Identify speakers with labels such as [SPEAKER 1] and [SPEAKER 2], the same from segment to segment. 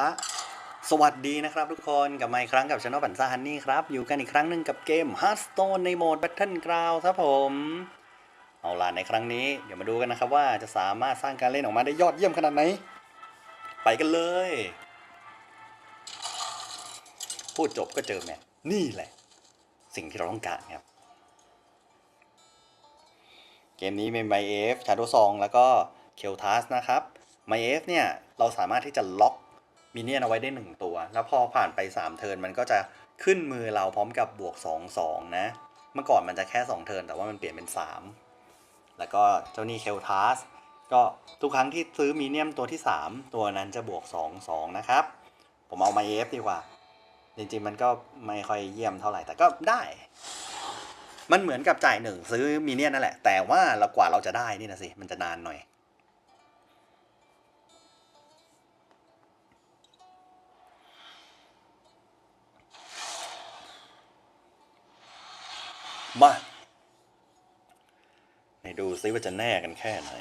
[SPEAKER 1] ละสวัสดีนะครับทุกคนกลับมาอีกครั้งกับช anel ปันซ่าฮันนี่ครับ อยู่กันอีกครั้งหนึ่งกับเกม Hearthstone ในโหมด Battleground ครับผม เอาล่ะในครั้งนี้เดี๋ยวมาดูกันนะครับว่าจะสามารถสร้างการเล่นออกมาได้ยอดเยี่ยมขนาดไหน ไปกันเลย พูดจบก็เจอแมปนี่แหละ สิ่งที่เราต้องการครับ เกมนี้เป็น m y f Shadow Song แล้วก็ k e l t a s นะครับ m y f เนี่ยเราสามารถที่จะล็อก มินเนี่ยนเอาไว้ได้1ตัว แล้วพอผ่านไป 3 เทิร์นมันก็จะขึ้นมือเราพร้อมกับบวก 2 2 นะ เมื่อก่อนมันจะแค่ 2 เทิร์นแต่ว่ามันเปลี่ยนเป็น 3 แล้วก็เจ้านี่ k e l t a s ก็ทุกครั้งที่ซื้อมีเนียมตัวที่ 3 ตัวนั้นจะบวก 2 2 นะครับ ผมเอา m y f ดีกว่า จริงๆมันก็ไม่ค่อยเยี่ยมเท่าไหร่แต่ก็ได้ มันเหมือนกับจ่ายหนึ่งซื้อมีเนียนนั่นแหละ แต่ว่าเรากว่าเราจะได้นี่นะสิมันจะนานหน่อย มาไหนดูซิว่าจะแน่กันแค่ไหน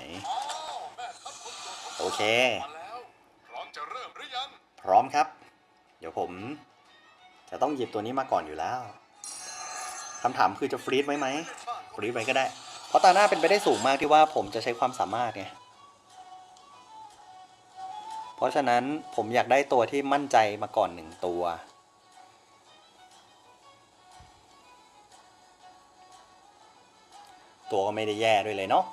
[SPEAKER 1] โอเค
[SPEAKER 2] มาแล้วพร้อมจะเริ่มหรือยัง
[SPEAKER 1] พร้อมครับ เดี๋ยวผม จะต้องหยิบตัวนี้มาก่อนอยู่แล้วคำถามคือจะฟรีดไว้ไหมฟรีดไว้ก็ได้ เพราะตาหน้าเป็นไปได้สูงมากที่ว่าผมจะใช้ความสามารถไงเพราะฉะนั้นผมอยากได้ตัวที่มั่นใจมาก่อนหนึ่งตัว ตัวก็ไม่ได้แย่ด้วยเลยเนาะ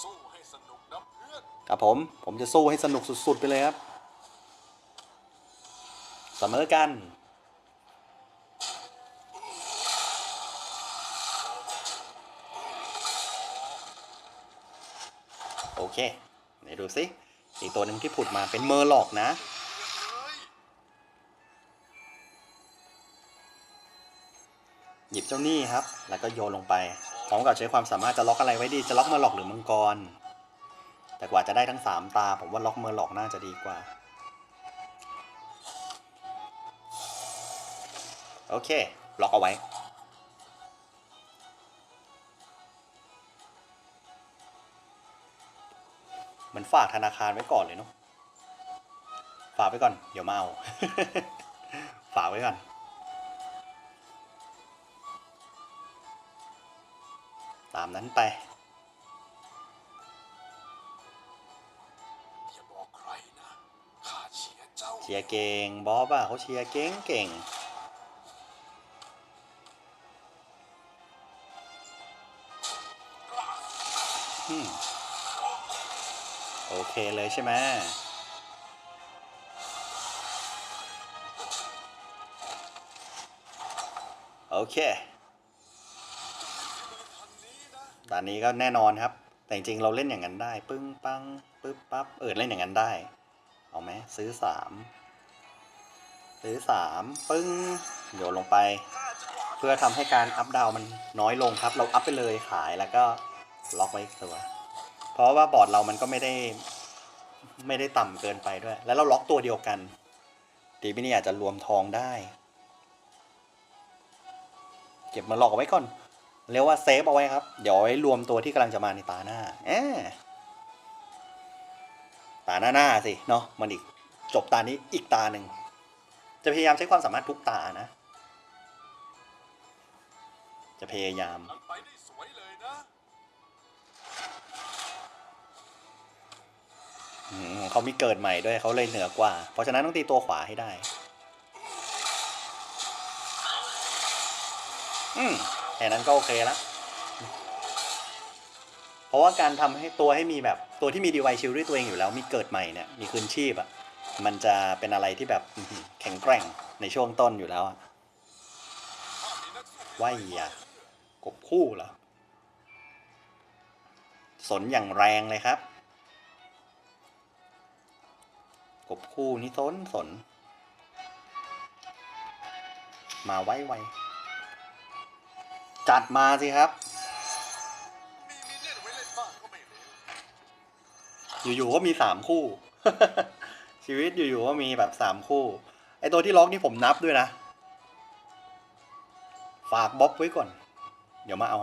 [SPEAKER 2] สู้ให้สนุกนะเพื่อน
[SPEAKER 1] ครับผม ผมจะสู้ให้สนุกสุด ๆ ไปเลยครับ เสมอกัน โอเค ไหนดูสิอีกตัวหนึ่งที่ผุดมาเป็นเมอร์ลอกนะ หยิบเจ้าหนี้ครับ แล้วก็โยนลงไป พร้อมกับใช้ความสามารถจะล็อกอะไรไว้ดี จะล็อกเมอร์ลอกหรือมังกร แต่กว่าจะได้ทั้งสามตา ผมว่าล็อกเมอร์ลอกน่าจะดีกว่า โอเค ล็อกเอาไว้ เหมือนฝากธนาคารไว้ก่อนเลยเนาะ ฝากไว้ก่อน เดี๋ยวมาเอา ฝากไว้ก่อนามนั้นไป
[SPEAKER 2] อย่าบอกใครนะข้าเชียร์เจ้า
[SPEAKER 1] เชียร์เก่งบอบอะเขาเชียร์เก่งเก่งอืมโอเคเลยใช่ไหมโอเค ตอนนี้ก็แน่นอนครับ แต่จริงๆเราเล่นอย่างนั้นได้ ปึ้งปังปึ๊บปั๊บเออเล่นอย่างนั้นได้ เอาไหมซื้อสามซื้อสามปึ้งโยนลงไป เพื่อทำให้การอัพดาวมันน้อยลงครับ เราอัพไปเลยขายแล้วก็ล็อกไว้ตัว เพราะว่าบอร์ดเรามันก็ไม่ได้ ไม่ได้ต่ำเกินไปด้วย แล้วเราล็อกตัวเดียวกันดีไม่นี่อาจจะรวมทองได้ เก็บมาหลอกไว้ก่อน เรียกว่าเซฟเอาไว้ครับ เดี๋ยวไว้รวมตัวที่กำลังจะมาในตาหน้าแอบตาหน้าหน้าสิเนาะมันอีกจบตานี้อีกตาหนึ่งจะพยายามใช้ความสามารถทุกตานะ จะพยายาม
[SPEAKER 2] มันไปได้สวยเลยนะ
[SPEAKER 1] อืมเขามีเกิดใหม่ด้วยเขาเลยเหนือกว่า เพราะฉะนั้นต้องตีตัวขวาให้ได้ อืมแค่นั้นก็โอเคและเพราะว่าการทำให้ตัวให้มีแบบตัวที่มีดีไวชิลด้วยตัวเองอยู่แล้ว มีเกิดใหม่เนี่ยมีคืนชีพอะ่ะมันจะเป็นอะไรที่แบบแข็งแกร่งในช่วงต้นอยู่แล้วอะว่ายยากบคู่เหรอ สนอย่างแรงเลยครับ กบคู่นี่สนสน มาไว้ไว จัดมาสิครับ อยู่ๆก็มีสามคู่ ชีวิตอยู่ๆก็มีแบบสามคู่ ไอตัวที่ล็อกนี่ผมนับด้วยนะ ฝากบล็อกไว้ก่อน เดี๋ยวมาเอา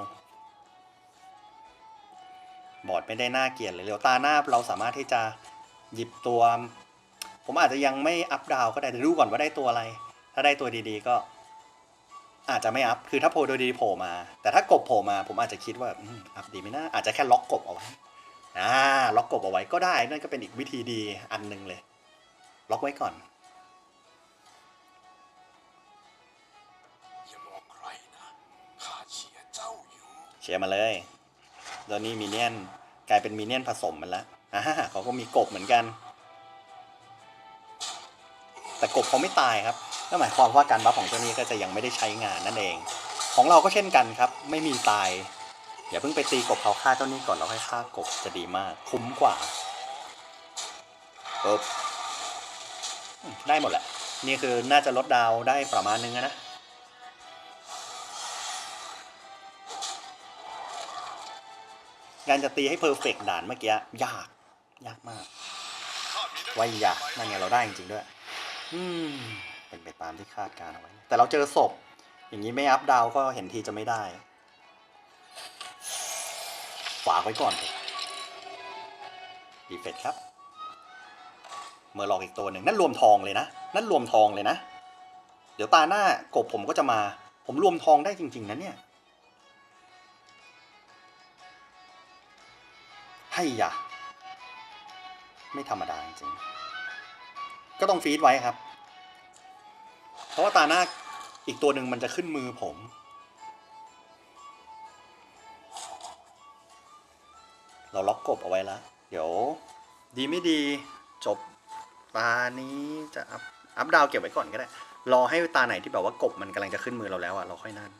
[SPEAKER 1] บอร์ดไม่ได้น่าเกลียดเลยเดี๋ยวตาหน้าเราสามารถที่จะหยิบตัว ผมอาจจะยังไม่อัพดาวก็ได้เดี๋ยวดูก่อนว่าได้ตัวอะไร ถ้าได้ตัวดีๆก็ อาจจะไม่อัพ คือถ้าโผล่โดยดีโผล่มา แต่ถ้ากบโผล่มาผมอาจจะคิดว่าอืมอัพดีไหมนะอาจจะแค่ล็อกกบเอาไว้อ่าล็อกกบเอาไว้ก็ได้นั่นก็เป็นอีกวิธีดีอันหนึ่งเลย ล็อกไว้ก่อน
[SPEAKER 2] อย่ามองใครนะข้าเชียร์เจ้าอยู่
[SPEAKER 1] เชียร์มาเลยแล้วนี่มีเนียนกลายเป็นมีเนียนผสมมันแล้วอ่าเขาก็มีกบเหมือนกัน แต่กบเขาไม่ตายครับ นั่นหมายความว่าการบัฟของเจ้านี้ก็จะยังไม่ได้ใช้งานนั่นเอง ของเราก็เช่นกันครับ ไม่มีตายอย่าเพิ่งไปตีกบเขาฆ่าเจ้านี้ก่อนแล้วค่อยฆ่ากบจะดีมาก คุ้มกว่าปึ๊บได้หมดแหละ นี่คือน่าจะลดดาวได้ประมาณนึงนะการจะตีให้เพอร์เฟกด่านเมื่อกี้ยาก ยากมากว่ายากนั่นไงเราได้จริงๆด้วย อืม เป็นไปตามที่คาดการเอาไว้ แต่เราเจอศพ อย่างนี้ไม่อัพดาวก็เห็นทีจะไม่ได้ ฝากไว้ก่อนอะดีเฟตครับ เมื่อหลอกอีกตัวหนึ่งนั่นรวมทองเลยนะ นั่นรวมทองเลยนะ เดี๋ยวตาหน้ากบผมก็จะมา ผมรวมทองได้จริง ๆนะเนี่ย ให้ยะไม่ธรรมดาจริงๆก็ต้องฟีดไว้ครับ ราะว่าตาหน้าอีกตัวหนึ่งมันจะขึ้นมือผม เราล็อกกบเอาไว้แล้ว เดี๋ยว ดีไม่ดีจบตานี้จะอัพอัพดาวเก็บไว้ก่อนก็ได้ รอให้ตาไหนที่แบบว่ากบมันกำลังจะขึ้นมือเราแล้วอะเราค่อยนั่น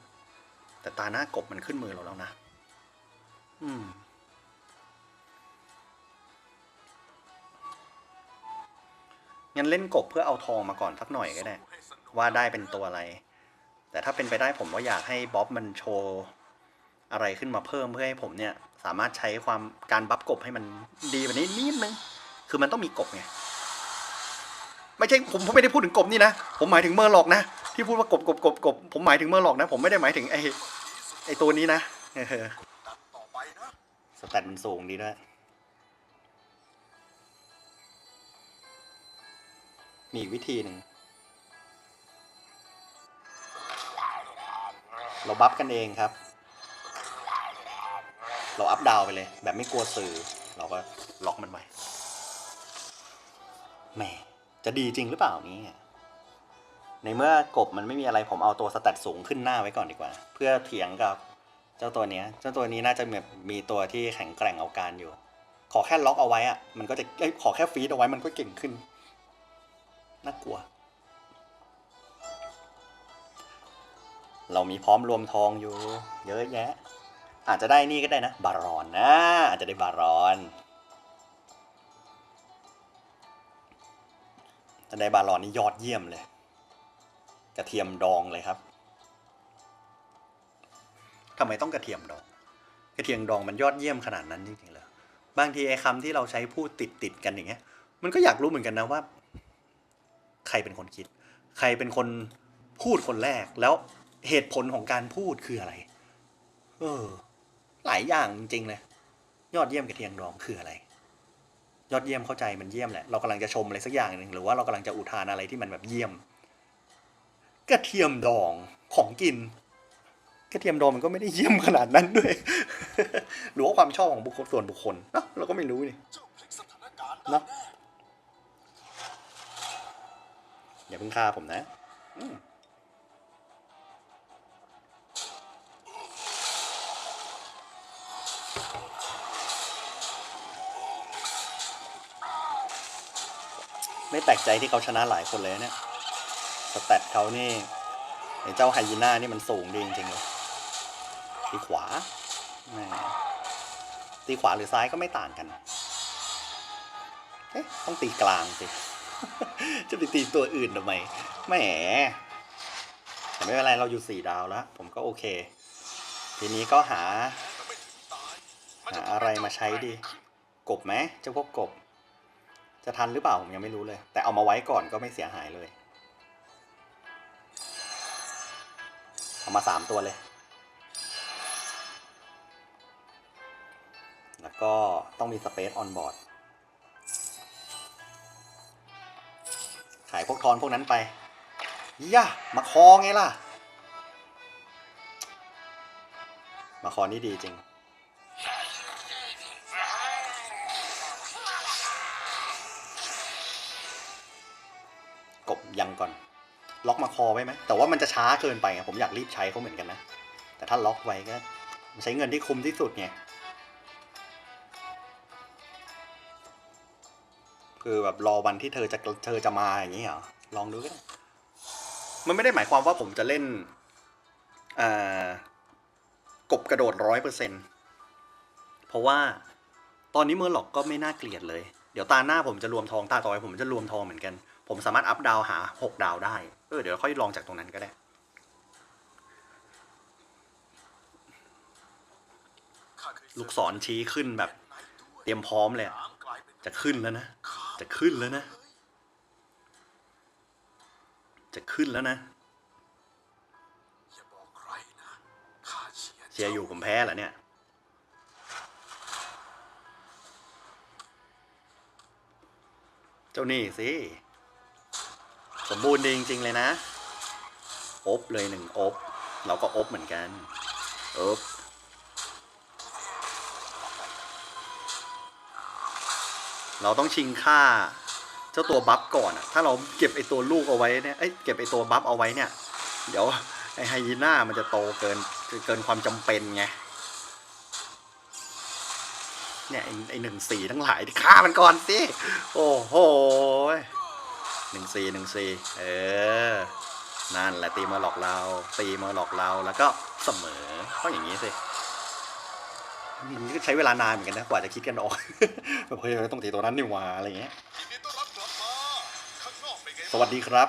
[SPEAKER 1] แต่ตาหน้ากบมันขึ้นมือเราแล้วนะ อืมงั้นเล่นกบเพื่อเอาทองมาก่อนสักหน่อยก็ได้ ว่าได้เป็นตัวอะไร แต่ถ้าเป็นไปได้ผมว่าอยากให้บ๊อบมันโชว์อะไรขึ้นมาเพิ่มเพื่อให้ผมเนี่ย สามารถใช้ความการบัฟกบให้มันดีกว่านี้นิดนึง คือมันต้องมีกบไง ไม่ใช่ผมผมไม่ได้พูดถึงกบนี่นะ ผมหมายถึงเมอร์หลอกนะ ที่พูดว่ากบกบกบกบผมหมายถึงเมอร์หลอกนะ ผมไม่ได้หมายถึงไอไอตัวนี้นะ
[SPEAKER 2] ตัดต่อไปนะ
[SPEAKER 1] สแตทมันสูงดีด้วย มีวิธีหนึ่ง เราบัฟกันเองครับ เราอัพดาวไปเลย แบบไม่กลัวสื่อ เราก็ล็อกมันไว้แหมจะดีจริงหรือเปล่านี้ในเมื่อกบมันไม่มีอะไรผมเอาตัวสแตทสูงขึ้นหน้าไว้ก่อนดีกว่า เพื่อเถียงกับเจ้าตัวนี้เจ้าตัวนี้น่าจะแบบมีตัวที่แข็งแกร่งเอาการอยู่ ขอแค่ล็อกเอาไว้อะมันก็จะขอแค่ฟีดเอาไว้มันก็เก่งขึ้นน่ากลัว เรามีพร้อมรวมทองอยู่ เยอะแยะ อาจจะได้นี่ก็ได้นะ บารอนนะอาจจะได้บารอนจะได้บารอนนี่ยอดเยี่ยมเลย กระเทียมดองเลยครับทำไมต้องกระเทียมดอง กระเทียมดองมันยอดเยี่ยมขนาดนั้นจริงๆเลยบางทีไอ้คำที่เราใช้พูดติดติดกันอย่างเงี้ย มันก็อยากรู้เหมือนกันนะว่า ใครเป็นคนคิด ใครเป็นคนพูดคนแรกแล้ว เหตุผลของการพูดคืออะไร เออ หลายอย่างจริงๆเลยยอดเยี่ยมกระเทียมดองคืออะไร ยอดเยี่ยมเข้าใจมันเยี่ยมแหละ เรากำลังจะชมอะไรสักอย่างหนึ่งหรือว่าเรากำลังจะอุทานอะไรที่มันแบบเยี่ยม กระเทียมดองของกิน กระเทียมดองมันก็ไม่ได้เยี่ยมขนาดนั้นด้วย หรือว่าความชอบของบุคคลส่วนบุคคลเนอะเราก็ไม่รู้นี่
[SPEAKER 2] เนาะ
[SPEAKER 1] อย่าเพิ่งฆ่าผมนะ อืม ไม่แปลกใจที่เขาชนะหลายคนเลยเนี่ยสแตทเขานี่ไอ้เจ้าไฮยีน่านี่มันสูงดีจริงๆเลยตีขวาแม่ตีขวาหรือซ้ายก็ไม่ต่างกันเอ๊ะต้องตีกลางสิ จะไปตีตัวอื่นทำไมแหมแต่ไม่เป็นไรเราอยู่สี่ดาวแล้ว ผมก็โอเค ทีนี้ก็หา หาอะไรมาใช้ดี กบไหมเจ้าพวกกบ จะทันหรือเปล่าผมยังไม่รู้เลย แต่เอามาไว้ก่อนก็ไม่เสียหายเลย เอามาสามตัวเลย แล้วก็ต้องมีสเปซออนบอร์ดขายพวกทอนพวกนั้นไปย่ามาคอไงล่ะ มาคอนี่ดีจริง ก่อน ล็อกมาคอไว้ไหม แต่ว่ามันจะช้าเกินไปไงผมอยากรีบใช้เขาเหมือนกันนะ แต่ถ้าล็อกไว้ก็ใช้เงินที่คุ้มที่สุดไงคือแบบรอวันที่เธอจะเธอจะมาอย่างนี้เหรอ ลองดูก็ได้มันไม่ได้หมายความว่าผมจะเล่นกบกระโดดร้อยเปอร์เซ็นเพราะว่าตอนนี้เมอร์ล็อกก็ไม่น่าเกลียดเลย เดี๋ยวตาหน้าผมจะรวมทองตาต่อไปผมจะรวมทองเหมือนกัน ผมสามารถอัพดาวหาหกดาวได้ เออ เดี๋ยวค่อยลองจากตรงนั้นก็ได้ ลูกศรชี้ขึ้นแบบ เตรียมพร้อมเลยอะจะขึ้นแล้วนะ จะขึ้นแล้วนะ จะขึ้นแล้วนะ
[SPEAKER 2] เชียร์
[SPEAKER 1] เชียร์อยู่ผมแพ้เหรอเนี่ยเจ้านี่สิ สมบูรณ์ดีจริง ๆ เลยนะ อบเลยหนึ่งอบ เราก็อบเหมือนกัน อบเราต้องชิงค่า เจ้าตัวบัฟก่อนอะถ้าเราเก็บไอตัวลูกเอาไว้เนี่ย เอ้ยเก็บไอตัวบัฟเอาไว้เนี่ย เดี๋ยวไอไฮยีน่ามันจะโตเกินเกินความจำเป็นไง เนี่ยไอไอหนึ่งสี่ทั้งหลายที่ฆ่ามันก่อนสิ โอ้โห หนึ่งสี่หนึ่งสี่เออ นั่นแหละตีมาหลอกเรา ตีมาหลอกเราแล้วก็เสมอต้องอย่างนี้สินี่ก็ใช้เวลานานเหมือนกันนะกว่าจะคิดกันออกแบบเฮ้ยต้องตีตัวนั้นนี่หว่าอะไรอย่างเงี้ย
[SPEAKER 2] ยินดีต้อนรับกลับมาข้างนอกเป็นไง
[SPEAKER 1] สวัสดีครับ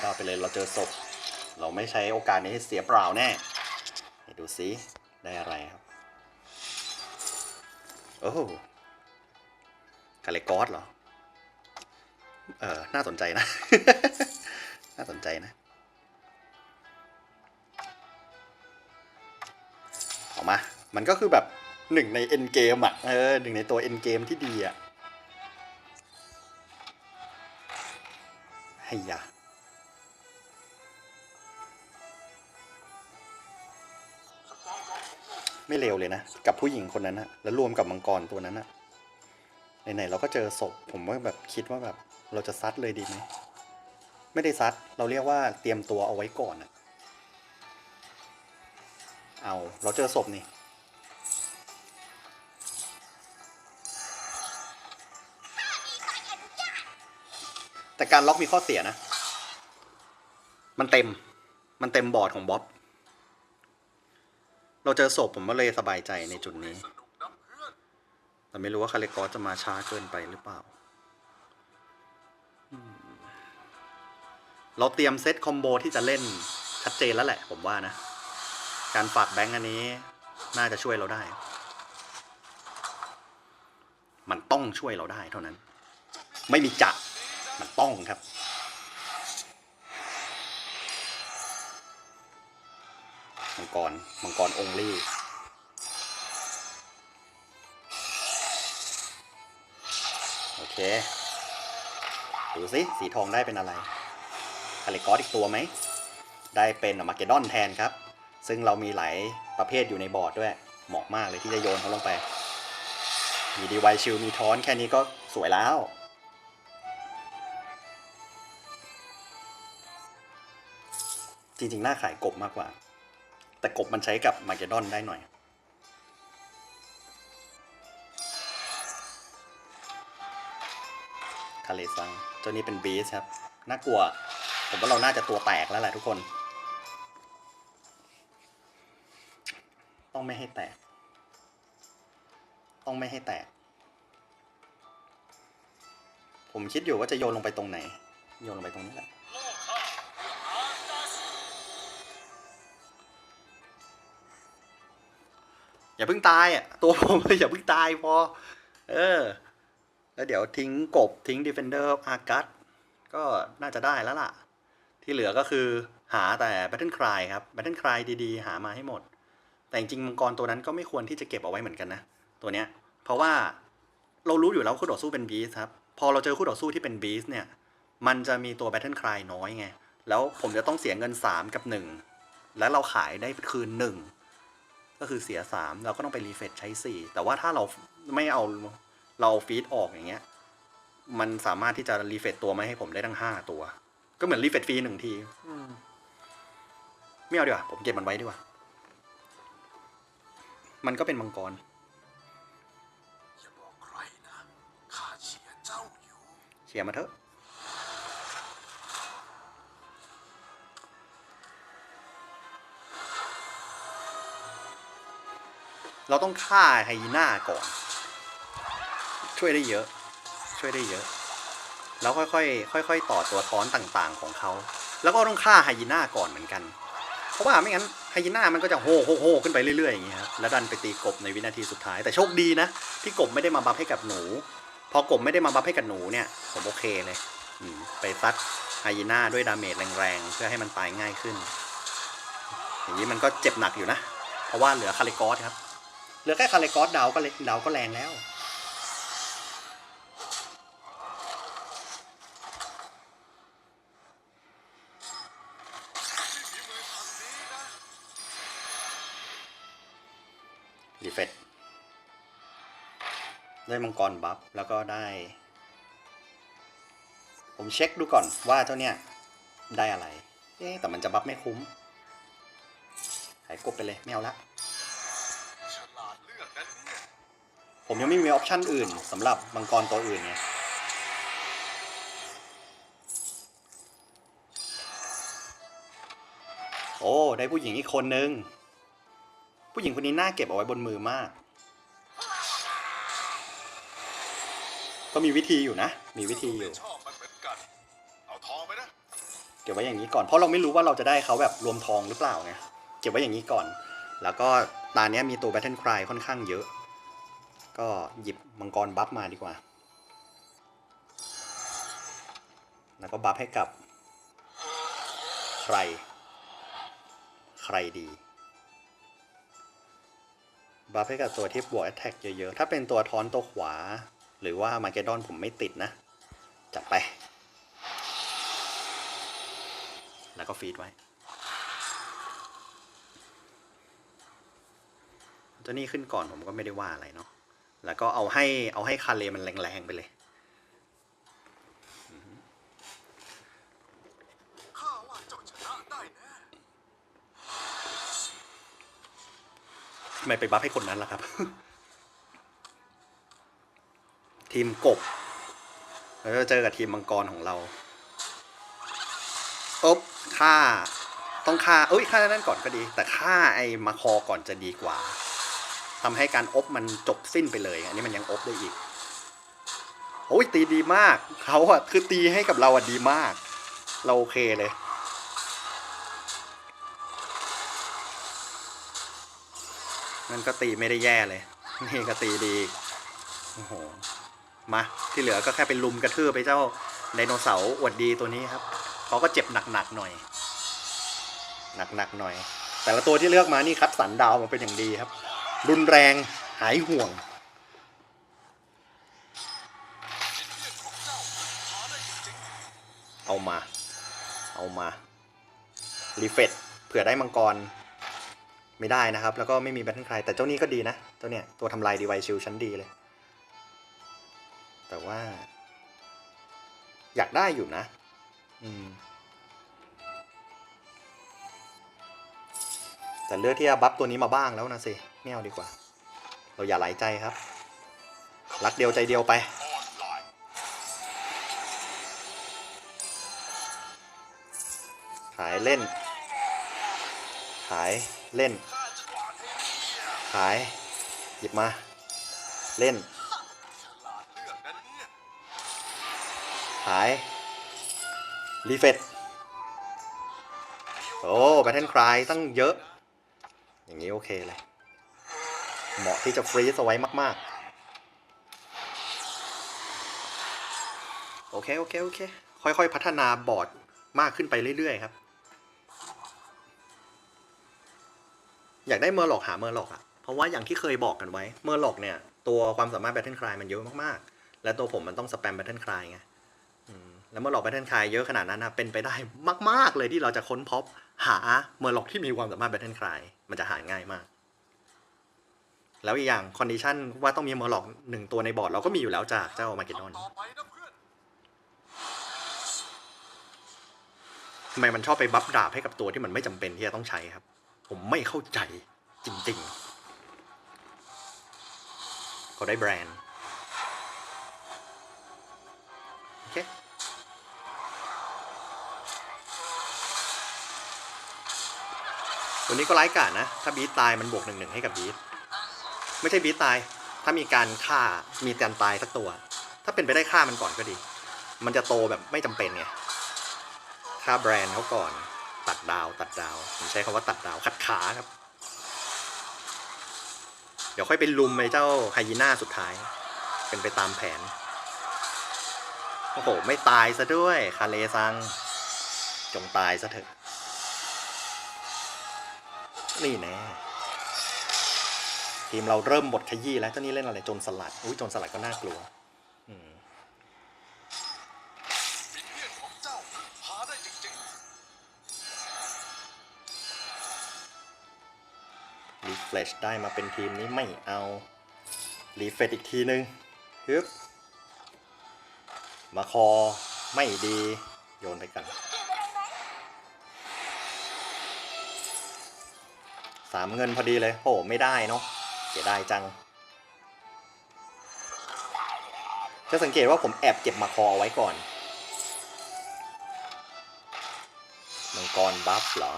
[SPEAKER 1] เราไปเลยเราเจอศพ เราไม่ใช้โอกาสนี้ให้เสียเปล่าแน่ไหนดูซิได้อะไรครับ โอ้คาเลกอสเหรอ เออน่าสนใจนะ น่าสนใจนะออกมา มันก็คือแบบหนึ่งในเอ็นเกมอะ เออหนึ่งในตัวเอ็นเกมที่ดีอะให้ยาไม่เลวเลยนะ กับผู้หญิงคนนั้นนะแล้วรวมกับมังกรตัวนั้นนะ ไหนๆเราก็เจอศพผมว่าแบบคิดว่าแบบเราจะซัดเลยดีไหมไม่ได้ซัดเราเรียกว่าเตรียมตัวเอาไว้ก่อนอะเอาเราเจอศพนี่แต่การล็อกมีข้อเสียนะ มันเต็ม มันเต็มบอร์ดของบ๊อบ เราเจอศพผมก็เลยสบายใจในจุดนี้
[SPEAKER 2] สนุกนะเพื่อน
[SPEAKER 1] แต่ไม่รู้ว่าคาเลกอจะมาช้าเกินไปหรือเปล่า เราเตรียมเซตคอมโบที่จะเล่นชัดเจนแล้วแหละผมว่านะ การฝากแบงก์อันนี้ น่าจะช่วยเราได้ มันต้องช่วยเราได้เท่านั้น ไม่มีจะมันต้องครับมังกรมังกรองค์ลี่ เค ดูสิสีทองได้เป็นอะไรคาลิกอสอีกตัวไหม ได้เป็นมาเกดอนแทนครับ ซึ่งเรามีหลายประเภทอยู่ในบอร์ดด้วย เหมาะมากเลยที่จะโยนเขาลงไป มีดีไวชิลมีทอนแค่นี้ก็สวยแล้วจริงๆ น่าขายกบมากกว่า แต่กบมันใช้กับมาเกดอนได้หน่อย เลซังเจ้านี้เป็นบีสครับ น่ากลัว ผมว่าเราน่าจะตัวแตกแล้วแหละทุกคน ต้องไม่ให้แตก ต้องไม่ให้แตก ผมคิดอยู่ว่าจะโยนลงไปตรงไหน โยนลงไปตรงนี้แหละ
[SPEAKER 2] อากัส
[SPEAKER 1] อย่าเพิ่งตายอะตัวผมอย่าเพิ่งตายพอ เออ แล้วเดี๋ยวทิ้งกบทิ้ง Defender of Argus ก็น่าจะได้แล้วล่ะ ที่เหลือก็คือหาแต่ Battle Cry ครับ Battle Cry ดีๆ หามาให้หมด แต่จริงมังกรตัวนั้นก็ไม่ควรที่จะเก็บเอาไว้เหมือนกันนะ ตัวเนี้ย เพราะว่าเรารู้อยู่แล้วคู่ต่อสู้เป็นบีสครับ พอเราเจอคู่ต่อสู้ที่เป็นบีสเนี่ย มันจะมีตัวแบทเทิลคลายน้อยไง แล้วผมจะต้องเสียเงิน 3 กับ 1 แล้วเราขายได้คืน 1 ก็คือเสีย 3 เราก็ต้องไปรีเฟรชใช้ 4 แต่ว่าถ้าเราไม่เอา เราฟีดออกอย่างเงี้ย มันสามารถที่จะรีเฟรชตัวมาให้ผมได้ทั้ง5ตัว ก็เหมือนรีเฟรชฟรีหนึ่งทีอืมไม่เอาดีกว่า ผมเก็บมันไว้ดีกว่า มันก็เป็นมังกร
[SPEAKER 2] อย่าบอกใครนะข้าเชียร์เจ้าอยู่
[SPEAKER 1] เชียร์มาเถอะเราต้องฆ่าไฮยีน่าก่อน ช่วยได้เยอะ ช่วยได้เยอะ แล้วค่อยๆค่อย ๆ ต่อตัวท้อนต่างๆของเขา แล้วก็ต้องฆ่าไฮยีน่าก่อนเหมือนกัน เพราะว่าไม่งั้นไฮยีน่ามันก็จะโฮโฮโฮขึ้นไปเรื่อยๆอย่างเงี้ยครับแล้วดันไปตีกบในวินาทีสุดท้าย แต่โชคดีนะ ที่กบไม่ได้มาบัฟให้กับหนู พอกบไม่ได้มาบัฟให้กับหนูเนี่ยผมโอเคเลยไปซัดไฮยีน่าด้วยดาเมจแรงๆ เพื่อให้มันตายง่ายขึ้น อย่างนี้มันก็เจ็บหนักอยู่นะ เพราะว่าเหลือคาริกอสครับ เหลือแค่คาริกอสดาวก็เดาวก็แรงแล้ว ได้มังกรบัฟแล้วก็ได้ ผมเช็คดูก่อนว่าเจ้าเนี่ยได้อะไร เอ๊แต่มันจะบัฟไม่คุ้มหายกบไปเลยไม่เอาละผมยังไม่มีออปชั่นอื่นสำหรับมังกรตัวอื่นไงโอ้ ได้ผู้หญิงอีกคนนึง ผู้หญิงคนนี้น่าเก็บเอาไว้บนมือมาก ก็มีวิธีอยู่นะ มีวิธีอยู่
[SPEAKER 2] ชอบมันเหมือนกัน เอาทองไปนะ
[SPEAKER 1] เก็บไว้อย่างนี้ก่อน เพราะเราไม่รู้ว่าเราจะได้เขาแบบรวมทองหรือเปล่าไง เก็บไว้อย่างนี้ก่อน แล้วก็ตาเนี้ยมีตัว Battle Cry ค่อนข้างเยอะ ก็หยิบมังกรบัฟมาดีกว่า แล้วก็บัฟให้กับ ใคร ใครดี บัฟให้กับตัวที่บวก Attack เยอะๆ ถ้าเป็นตัวทอนตัวขวา หรือว่ามาเกดอนผมไม่ติดนะ จัดไป แล้วก็ฟีดไว้เจ้านี่ขึ้นก่อนผมก็ไม่ได้ว่าอะไรเนาะแล้วก็เอาให้เอาให้คาเลมันแรงๆไปเลย
[SPEAKER 2] ข้าว่าเจ้าชนะได้แน่
[SPEAKER 1] ทำไมไปบัฟให้คนนั้นล่ะครับ ทีมกบแล้วจะเจอกับทีมมังกรของเราอ๊บฆ่า ต้องฆ่าเอ้ยฆ่านั่นก่อนก็ดี แต่ฆ่าไอ้มาคอก่อนจะดีกว่าทำให้การอบมันจบสิ้นไปเลย อันนี้มันยังอบได้อีกโอ้ยตีดีมากเขาอะคือตีให้กับเราอะดีมาก เราโอเคเลยนั่นก็ตีไม่ได้แย่เลยนี่ก็ตีดีโอ้โห มาที่เหลือก็แค่เป็นลุมกระทืบไปเจ้าไดโนเสาร์อวดดีตัวนี้ครับเขาก็เจ็บหนักๆหน่อย หนักๆหน่อย แต่ละตัวที่เลือกมานี่คัดสรรดาวมาเป็นอย่างดีครับ รุนแรงหายห่วง เอามา เอามารีเฟตเผื่อได้มังกรไม่ได้นะครับ แล้วก็ไม่มีแบทเทิลคลายแต่เจ้านี้ก็ดีนะเจ้าเนี่ยตัวทำลายดีไวชิลชั้นดีเลย แต่ว่า อยากได้อยู่นะ อืม แต่เลือกที่จะบัฟตัวนี้มาบ้างแล้วนะสิไม่เอาดีกว่า เราอย่าหลายใจครับ รักเดียวใจเดียวไป
[SPEAKER 2] ออนไลน์
[SPEAKER 1] ขายเล่น ขายเล่น
[SPEAKER 2] ข้าฉลาดให้เมีย
[SPEAKER 1] ขาย หยิบมา เล่น ขาย รีเฟตโอ้แบทเทิลคลายตั้งเยอะ อย่างนี้โอเคเลย เหมาะที่จะฟรีซเอาไว้มาก ๆ โอเค โอเค โอเค ค่อย ๆ พัฒนาบอร์ดมากขึ้นไปเรื่อย ๆ ครับ อยากได้เมอร์หลอกหาเมอร์หลอกอะเพราะว่าอย่างที่เคยบอกกันไว้ เมอร์หลอกเนี่ย ตัวความสามารถ Battle Cry มันเยอะมาก ๆ และตัวผมมันต้องสแปม Battle Cry ไง แล้วเมื่อหลอก Battle Cry เยอะขนาดนั้นนะเป็นไปได้มาก ๆ เลยที่เราจะค้นพบหาเมอร์ล็อกที่มีความสามารถ Battle Cry มันจะหาง่ายมาก แล้วอีกอย่างคอนดิชันว่าต้องมีเมอร์ล็อกหนึ่งตัวในบอร์ดเราก็มีอยู่แล้วจากเจ้ามาเกดอน
[SPEAKER 2] ต่อนะเพื่อน
[SPEAKER 1] ทำไมมันชอบไปบัฟดาบให้กับตัวที่มันไม่จำเป็นที่จะต้องใช้ครับ ผมไม่เข้าใจจริงๆเขาได้แบรนด์ โอเค วันนี้ก็ไร้กาดนะ ถ้าบีทตายมันบวกหนึ่งหนึ่งให้กับบีทไม่ใช่บีทตาย ถ้ามีการฆ่ามีการตายสักตัว ถ้าเป็นไปได้ฆ่ามันก่อนก็ดี มันจะโตแบบไม่จำเป็นไงค่าแบรนด์เขาก่อน ตัดดาวตัดดาวผมใช้คำว่าตัดดาวขัดขาครับ เดี๋ยวค่อยไปลุมไอ้เจ้าไฮยีน่าสุดท้าย เป็นไปตามแผนโอ้โหไม่ตายซะด้วยคาเลซัง จงตายซะเถอะ นี่แน่ทีมเราเริ่มบทขยี้แล้วเจ้านี่เล่นอะไรโจนสลัดอุ้ยโจนสลัดก็น่ากลัว
[SPEAKER 2] รี
[SPEAKER 1] เฟรชได้มาเป็นทีมนี้ไม่เอารีเฟรชอีกทีนึงฮึบมาคอไม่ดี โยนไปกัน สามเงินพอดีเลยโอ้ไม่ได้เนาะเสียดายจัง จะสังเกตว่าผมแอบเก็บมาคอเอาไว้ก่อน มังกรบัฟเหรอ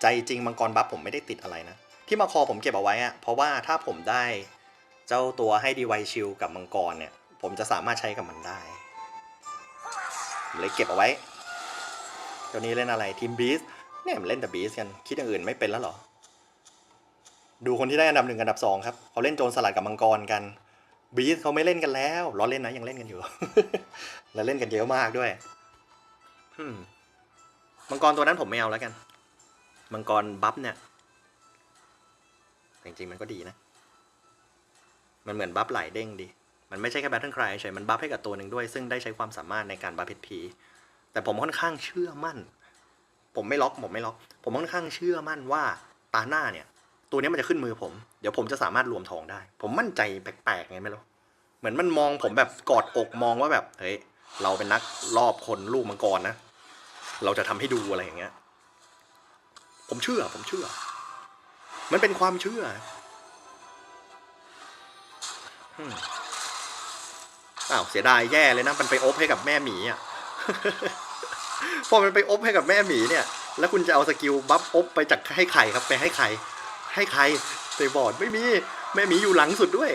[SPEAKER 1] ใจจริงมังกรบัฟผมไม่ได้ติดอะไรนะ ที่มาคอผมเก็บเอาไว้อะเพราะว่าถ้าผมได้เจ้าตัวให้ดีไวชิลกับมังกรเนี่ย ผมจะสามารถใช้กับมันได้ผมเลยเก็บเอาไว้ ตัวนี้เล่นอะไรทีมบีส เนี่ยมันเล่นแต่บีสกัน คิดอย่างอื่นไม่เป็นแล้วเหรอ ดูคนที่ได้อันดับหนึ่งอันดับสองครับเขาเล่นโจรสลัดกับมังกรกันบีสเขาไม่เล่นกันแล้วล้อเล่นนะยังเล่นกันอยู่ แล้วเล่นกันเยอะมากด้วยมมังกรตัวนั้นผมไม่เอาแล้วกัน มังกรบัฟเนี่ยแต่จริงๆมันก็ดีนะ มันเหมือนบัฟไหลเด้งดี มันไม่ใช่แค่แบทเทิลคลายเฉยมันบัฟให้กับตัวหนึ่งด้วย ซึ่งได้ใช้ความสามารถในการบัฟเพชรพีแต่ผมค่อนข้างเชื่อมั่น ผมไม่ล็อกผมไม่ล็อก ผมค่อนข้างเชื่อมั่นว่าตาหน้าเนี่ย ตัวนี้มันจะขึ้นมือผม เดี๋ยวผมจะสามารถรวมทองได้ ผมมั่นใจแปลกๆไงไม่รู้เหมือนมันมองผมแบบกอดอกมองว่าแบบเฮ้ยเราเป็นนักรอบคนลูกมังกรนะเราจะทำให้ดูอะไรอย่างเงี้ย ผมเชื่อผมเชื่อ มันเป็นความเชื่ออ้าวเสียดายแย่เลยนะ มันไปโอบให้กับแม่หมีอะ พอมันไปอบให้กับแม่หมีเนี่ย แล้วคุณจะเอาสกิลบัฟอบไปจากให้ไข่ครับไปให้ไข่ให้ใครเตบอร์ดไม่มีแม่หมีอยู่หลังสุดด้วย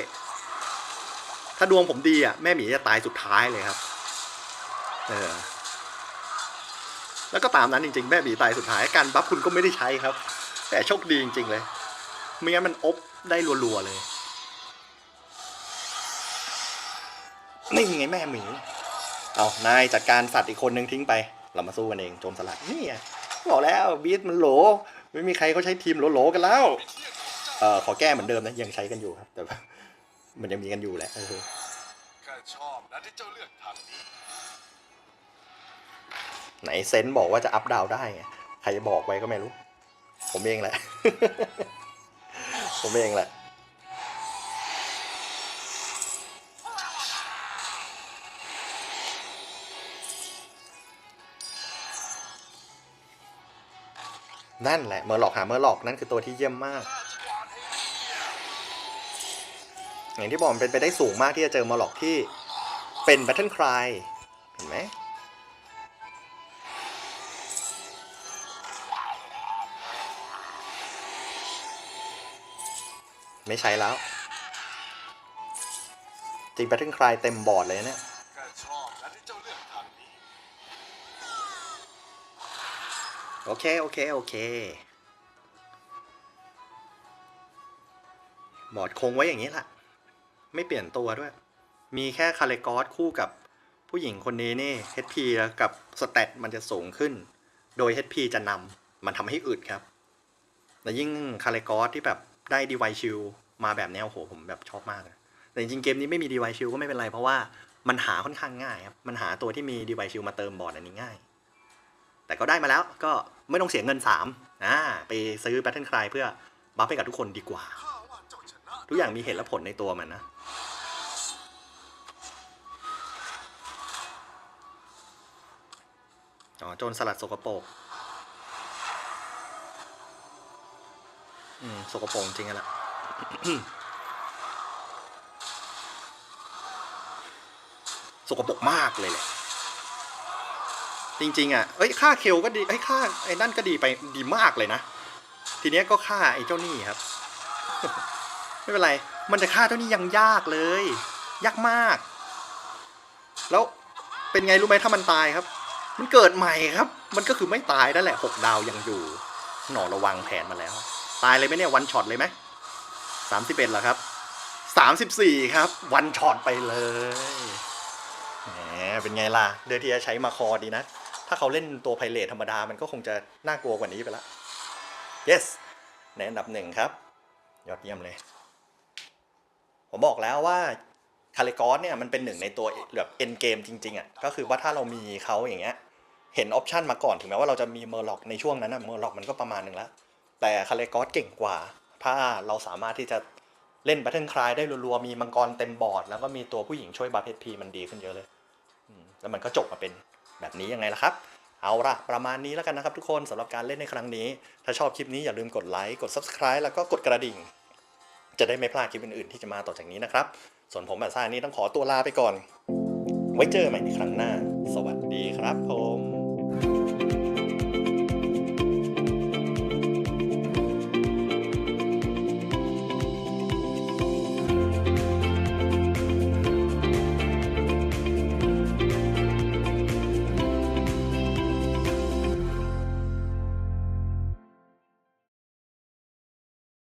[SPEAKER 1] ถ้าดวงผมดีอะแม่หมีจะตายสุดท้ายเลยครับ เออ แล้วก็ตามนั้นจริงๆ แม่หมีตายสุดท้ายการบัฟคุณก็ไม่ได้ใช้ครับ แต่โชคดีจริงๆเลยไม่งั้นมันอบได้รัวๆเลยนี่ไงแม่หมี เอานายจัดการสัตว์อีกคนนึงทิ้งไป เรามาสู้กันเองโจรสลัดนี่ไงบอกแล้วบีทมันโหล ไม่มีใครเขาใช้ทีมโหลๆกันแล้ว
[SPEAKER 2] ๆมินเนี่ยนของเจ้า
[SPEAKER 1] เออขอแก้เหมือนเดิมนะยังใช้กันอยู่ครับ แต่ว่ามันยังมีกันอยู่แหละเออ
[SPEAKER 2] ข้าชอบนะที่เจ้าเลือกทางนี้
[SPEAKER 1] ไหนเซนต์บอกว่าจะอัพดาวได้ไงใครบอกไว้ก็ไม่รู้ ผมเองแหละ ผมเองแหละ นั่นแหละเมอร์หลอกหาเมอร์หลอกนั่นคือตัวที่เยี่ยมมาก อย่างที่บอกมันเป็นไปได้สูงมากที่จะเจอเมอร์หลอกที่เป็นแบทเทิลคลายเห็นไหมไม่ใช้แล้ว จริงแบทเทิลคลายเต็มบอร์ดเลยนะเนี่ย โอเค โอเค โอเค บอร์ดคงไว้อย่างนี้แหละ ไม่เปลี่ยนตัวด้วย มีแค่คาเลกอสคู่กับผู้หญิงคนนี้นี่ HP กับสเตตมันจะสูงขึ้น โดย HP จะนำมันทำให้อึดครับ และยิ่งคาเลกอสที่แบบได้ดีไวชิลมาแบบเนี้โอ้โหผมแบบชอบมากแต่จริงเกมนี้ไม่มีดีไวชิลก็ไม่เป็นไรเพราะว่ามันหาค่อนข้างง่ายครับ มันหาตัวที่มีดีไวชิลมาเติมบอร์ดอันนี้ง่าย แต่ก็ได้มาแล้วก็ไม่ต้องเสียเงิน3อ่าไปซื้อ Battle Cry เพื่อบัฟให้กับทุกคนดีกว่า ทุกอย่างมีเหตุและผลในตัวมันนะอ๋อโจรสลัดสกปรกอืมสกปรกจริงๆแหละสกปรกมากเลยแหละ จริง ๆ อะ เอ้ยค่าเคลก็ดีไอ้ยค่าไอ้นั่นก็ดีไปดีมากเลยนะ ทีเนี้ยก็ฆ่าไอ้เจ้านี่ครับ ไม่เป็นไร มันจะฆ่าเจ้านี้ยังยากเลย ยากมาก แล้วเป็นไงรู้ไหมถ้ามันตายครับ มันเกิดใหม่ครับ มันก็คือไม่ตายนั่นแหละหกดาวยังอยู่ หนอระวังแผนมาแล้ว ตายเลยไหมเนี่ยวันช็อตเลยไหมสามสิบเอ็ดเหรอครับสามสิบสี่ครับ วันช็อตไปเลย แหม เป็นไงล่ะ เดือที่จะใช้มาคอดีนะ ถ้าเขาเล่นตัวไพเรทธรรมดา มันก็คงจะน่ากลัวกว่านี้ไปละ yes ในอันดับหนึ่งครับ ยอดเยี่ยมเลย ผมบอกแล้วว่าคาเลกอสเนี่ยมันเป็นหนึ่งในตัวแบบเอ็นเกมจริงๆอะก็คือว่าถ้าเรามีเขาอย่างเงี้ยเห็นออปชันมาก่อนถึงแม้ว่าเราจะมีเมอร์ล็อกในช่วงนั้นนะเมอร์ล็อกมันก็ประมาณหนึ่งแล้ว แต่คาเลกอสเก่งกว่า ถ้าเราสามารถที่จะเล่น Battle Cry ได้รัวๆมีมังกรเต็มบอร์ด แล้วก็มีตัวผู้หญิงช่วยบัฟเพพีมันดีขึ้นเยอะเลยแล้วมันก็จบมาเป็น แบบนี้ยังไงล่ะครับ เอาละประมาณนี้แล้วกันนะครับทุกคนสำหรับการเล่นในครั้งนี้ ถ้าชอบคลิปนี้อย่าลืมกดไลค์กด Subscribe แล้วก็กดกระดิ่ง จะได้ไม่พลาดคลิปอื่นๆที่จะมาต่อจากนี้นะครับ ส่วนผมแบบซ่านี้ต้องขอตัวลาไปก่อน ไว้เจอใหม่ในครั้งหน้า สวัสดีครับผม